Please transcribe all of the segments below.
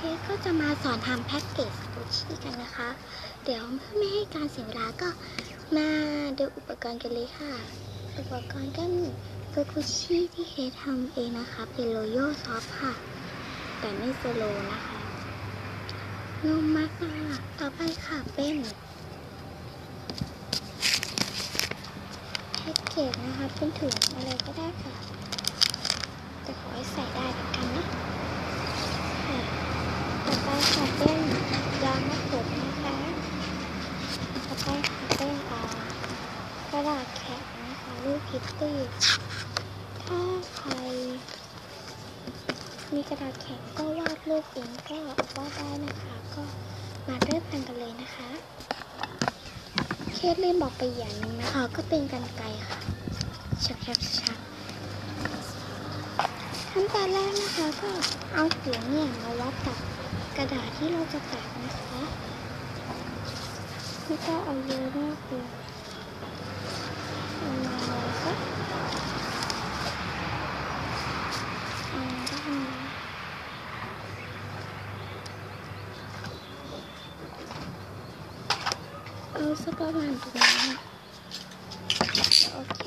เคสก็จะมาสอนทำแพ็กเกจกุชชี่กันนะคะ เดี๋ยวเพื่อไม่ให้การเสียเวลาก็มาดูอุปกรณ์กันเลยค่ะ อุปกรณ์ก็มีสกุชชี่ที่เคสทำเองนะคะ เป็นโรโยซอฟค่ะ แต่ไม่สโลนะคะนุ่มมากค่ะต่อไปค่ะเป็นแพ็กเกจนะคะ เป็นถุงอะไรก็ได้ค่ะ แต่ขอให้ใส่ได้กันนะ ต่อไปค่ะเป็นยางมะกรูดนะคะต่อไปค่ะเป็นอ่ากระดาษแข็งนะคะรูปพิตตี้ถ้าใคร มีกระดาษแข็งก็วาดรูปเองก็วาดได้นะคะ ก็มาเริ่มกันกันเลยนะคะ เคสลืมบอกไปอย่างนึงนะคะก็เป็นกันไกรค่ะชักชักชักขั้นตอนแรกนะคะก็เอาหัวเนี่ยมาวัดกับ กระดาษที่เราจะแปะนะคะไม่ต้องเอาเยอะมากเลยเอามาเลยค่ะเอาด้านนี้เอาสักประมาณตรงนี้โอเค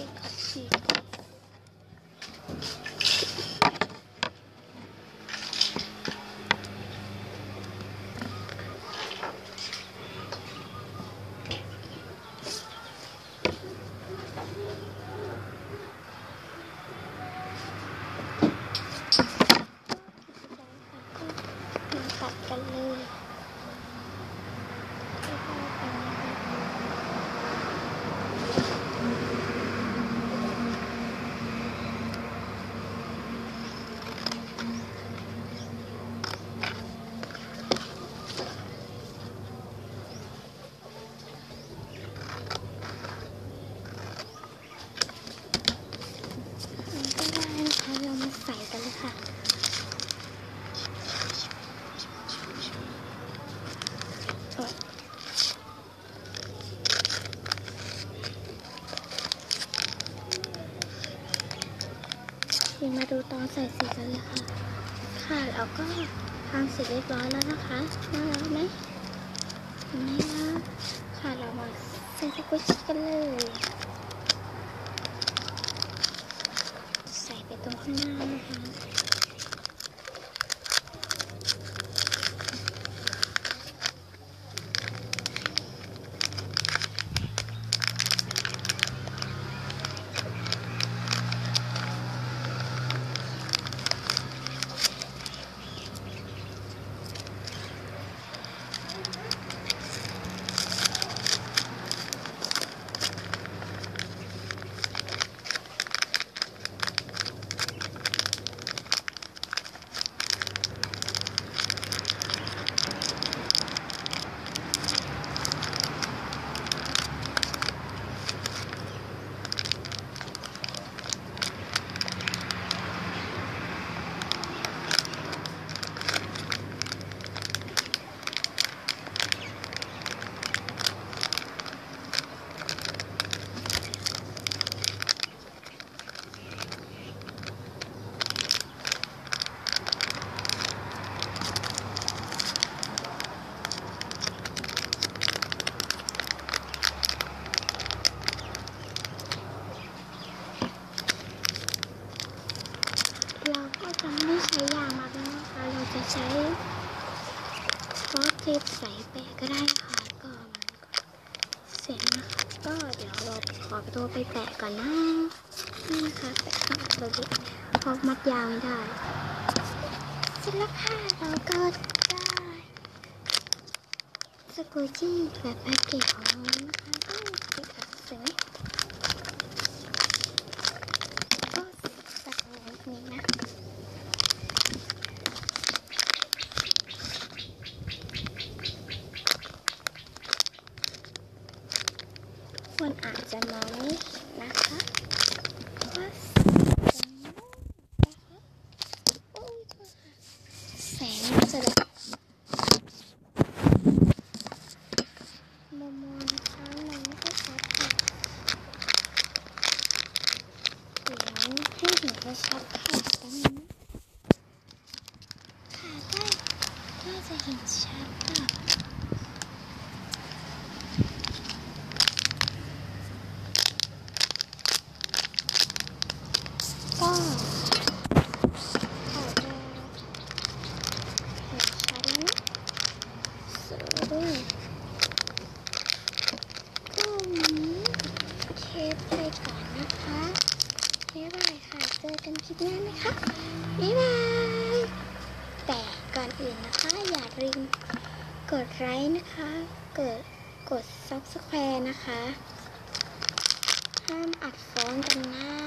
ขอบคุณ มาตัดกันเลยมันก็ได้นะคะ เรามาใส่กันเลยค่ะ โอ๊ยีมาดูตอนใส่สีกันเลยค่ะ ค่ะแล้วก็ทำเสร็จเรียบร้อยแล้วนะคะ น่ารักไหมนี่นะค่ะเรามาใส่สกุชกันเลย ใส่ไปตรงข้างหน้าก็จะไม่ใช้ยางมาแล้วนะคะ เราจะใช้ ฟอสเทปใสแปะก็ได้ค่ะก็มันเสร็จนะคะก็เดี๋ยวเราขอตัวไปแปะก่อนนะนี่นะคะแปะข้างหลังเราดิเพราะมัดยาวไม่ได้เสร็จแล้วค่ะเราก็ได้สกูจี้แบบแพ็กเกจของเรานะคะก็ติดอัดเสร็ คนอาจจะมองไม่เห็นนะคะว่าแสงจะแบบมองมองนะอยชัดค่ะเดี๋วให้หนชัดค่ะตรงนี้ค่ะได้น่าจะเห็นชัดค่ะ ซึ่งก็เทปไปก่อนนะคะบ๊ายบายค่ะ เจอกันคลิปหน้านะคะบ๊ายบาย แต่ก่อนอื่นนะคะ อย่าลืมกดไลค์นะคะ เกิดกด subscribe นะคะ ห้ามอัดฟ้องกันนะ